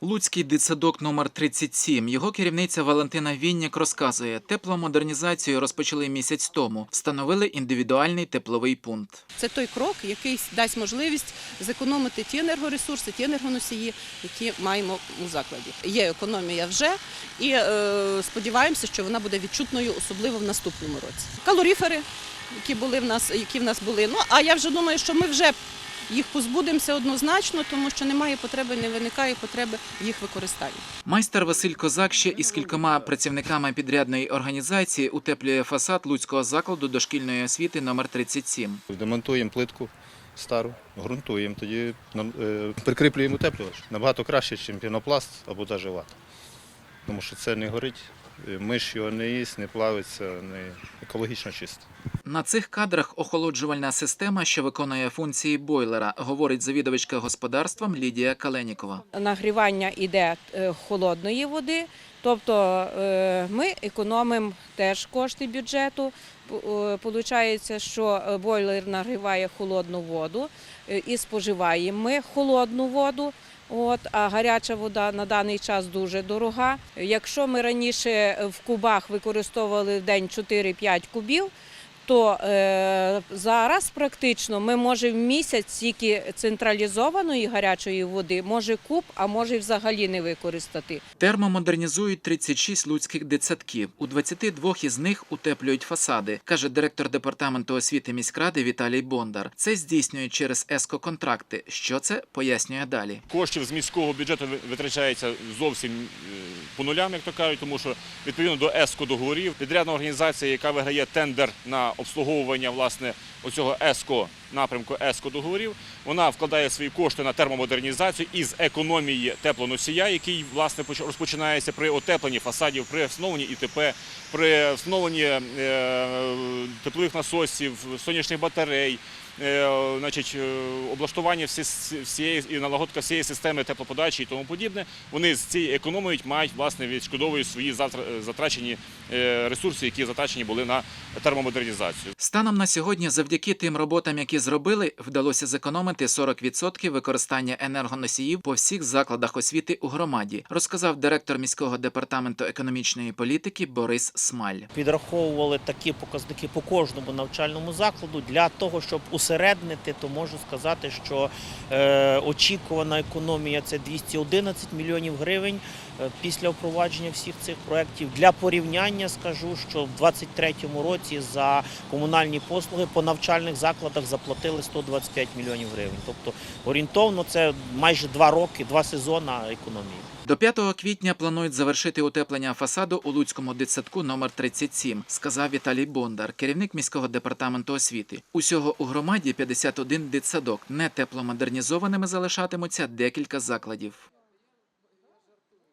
Луцький дитсадок номер 37. Його керівниця Валентина Вінняк розказує, тепломодернізацію розпочали місяць тому. Встановили індивідуальний тепловий пункт. Це той крок, який дасть можливість зекономити ті енергоресурси, ті енергоносії, які маємо у закладі. Є економія вже, і е, сподіваємося, що вона буде відчутною, особливо в наступному році. Калоріфери, які були в нас, які в нас були. Ну а я вже думаю, що ми вже їх позбудемося однозначно, тому що немає потреби, не виникає потреби їх використанні. Майстер Василь Козак ще із кількома працівниками підрядної організації утеплює фасад Луцького закладу дошкільної освіти номер 37. Демонтуємо плитку стару, ґрунтуємо, тоді нам- е, прикріплюємо утеплювач. Набагато краще, ніж пінопласт або навіть вата. Тому що це не горить, е, миш його не їсть, не плавиться, не екологічно чисто. На цих кадрах охолоджувальна система, що виконує функції бойлера, говорить завідувачка господарством Лідія Каленікова. нагрівання йде е, холодної води, тобто е, ми економимо теж кошти бюджету. Получається, що е, бойлер нагріває холодну воду е, і споживаємо ми холодну воду. От, а гаряча вода на даний час дуже дорога. Якщо ми раніше в кубах використовували в день 4-5 кубів, то е, зараз практично ми можемо в місяць тільки централізованої гарячої води, може куб, а може й взагалі не використати. Термомодернізують 36 луцьких дитсадків. У 22 із них утеплюють фасади, каже директор департаменту освіти міськради Віталій Бондар. Це здійснюють через ЕСКО-контракти. Що це пояснює далі. Коштів з міського бюджету витрачається зовсім е, по нулям, як то кажуть, тому що відповідно до ЕСКО договорів підрядна організація, яка виграє тендер на обслуговування власне оцього ЕСКО напрямку ЕСКО договорів, вона вкладає свої кошти на термомодернізацію із економії теплоносія, який власне розпочинається при отепленні фасадів, при встановленні ІТП, при встановленні е, теплових насосів, сонячних батарей. е, Значить, е, облаштування всієї і налагодка всієї системи теплоподачі і тому подібне, вони з цієї економіють, мають власне відшкодовують свої затрачені ресурси, які затрачені були на термомодернізацію. Станом на сьогодні, завдяки тим роботам, які зробили, вдалося зекономити 40% використання енергоносіїв по всіх закладах освіти у громаді, розказав директор міського департаменту економічної політики Борис Смаль. підраховували такі показники по кожному навчальному закладу для того, щоб усереднити, то можу сказати, що е, очікувана економія це 211 мільйонів гривень е, після впровадження всіх цих проєктів. Для порівняння скажу, що в 2023 році за комунальні послуги по навчальних закладах заплатили 125 мільйонів гривень. Тобто орієнтовно це майже два роки, два сезони економії. До 5 квітня планують завершити утеплення фасаду у Луцькому дитсадку номер 37, сказав Віталій Бондар, керівник міського департаменту освіти. Усього у громаді 51 дитсадок. Не тепломодернізованими залишатимуться декілька закладів.